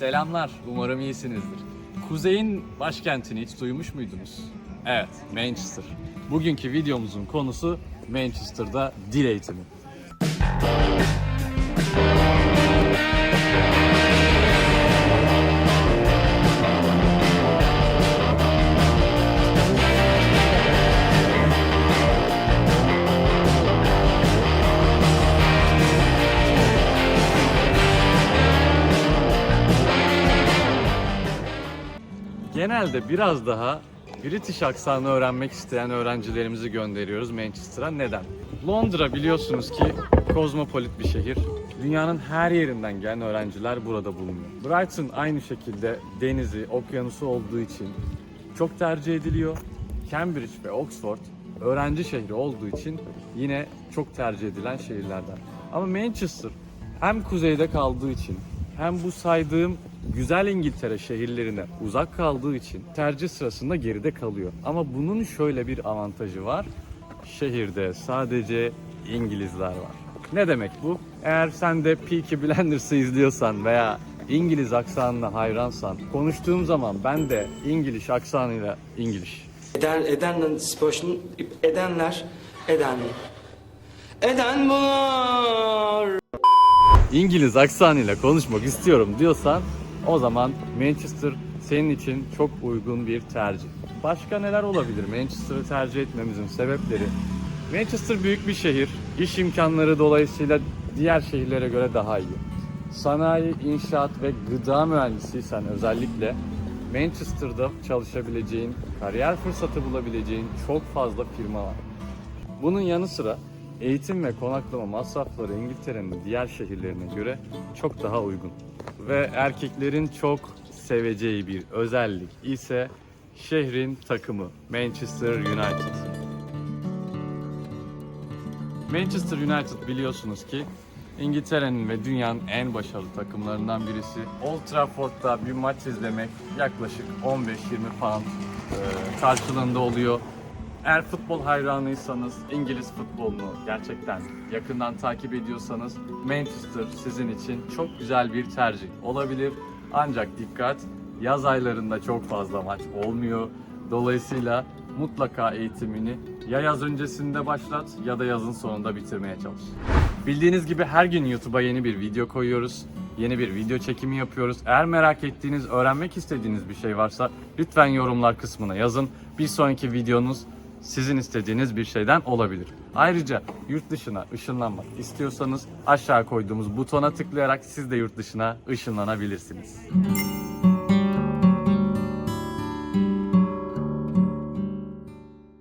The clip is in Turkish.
Selamlar, umarım iyisinizdir. Kuzey'in başkentini hiç duymuş muydunuz? Evet, Manchester. Bugünkü videomuzun konusu Manchester'da dil eğitimi. Genelde biraz daha British aksanı öğrenmek isteyen öğrencilerimizi gönderiyoruz Manchester'a. Neden? Londra biliyorsunuz ki kozmopolit bir şehir. Dünyanın her yerinden gelen öğrenciler burada bulunuyor. Brighton aynı şekilde denizi, okyanusu olduğu için çok tercih ediliyor. Cambridge ve Oxford öğrenci şehri olduğu için yine çok tercih edilen şehirlerden. Ama Manchester hem kuzeyde kaldığı için hem bu saydığım güzel İngiltere şehirlerine uzak kaldığı için tercih sırasında geride kalıyor. Ama bunun şöyle bir avantajı var. Şehirde sadece İngilizler var. Ne demek bu? Eğer sen de Peaky Blinders'ı izliyorsan veya İngiliz aksanına hayransan, konuştuğum zaman ben de İngiliz aksanıyla İngiliz Eden, eden siparişini edenler eden. Eden bunlar. İngiliz aksanıyla konuşmak istiyorum diyorsan o zaman Manchester senin için çok uygun bir tercih. Başka neler olabilir Manchester'ı tercih etmemizin sebepleri? Manchester büyük bir şehir. İş imkanları dolayısıyla diğer şehirlere göre daha iyi. Sanayi, inşaat ve gıda mühendisiysen özellikle Manchester'da çalışabileceğin, kariyer fırsatı bulabileceğin çok fazla firma var. Bunun yanı sıra eğitim ve konaklama masrafları İngiltere'nin diğer şehirlerine göre çok daha uygun. Ve erkeklerin çok seveceği bir özellik ise şehrin takımı Manchester United. Manchester United biliyorsunuz ki İngiltere'nin ve dünyanın en başarılı takımlarından birisi. Old Trafford'da bir maç izlemek yaklaşık 15-20 pound e, karşılığında oluyor. Eğer futbol hayranıysanız, İngiliz futbolunu gerçekten yakından takip ediyorsanız Manchester sizin için çok güzel bir tercih olabilir. Ancak dikkat, yaz aylarında çok fazla maç olmuyor. Dolayısıyla mutlaka eğitimini ya yaz öncesinde başlat ya da yazın sonunda bitirmeye çalış. Bildiğiniz gibi her gün YouTube'a yeni bir video koyuyoruz. Yeni bir video çekimi yapıyoruz. Eğer merak ettiğiniz, öğrenmek istediğiniz bir şey varsa lütfen yorumlar kısmına yazın. Bir sonraki videonuz sizin istediğiniz bir şeyden olabilir. Ayrıca yurt dışına ışınlanmak istiyorsanız aşağı koyduğumuz butona tıklayarak siz de yurt dışına ışınlanabilirsiniz.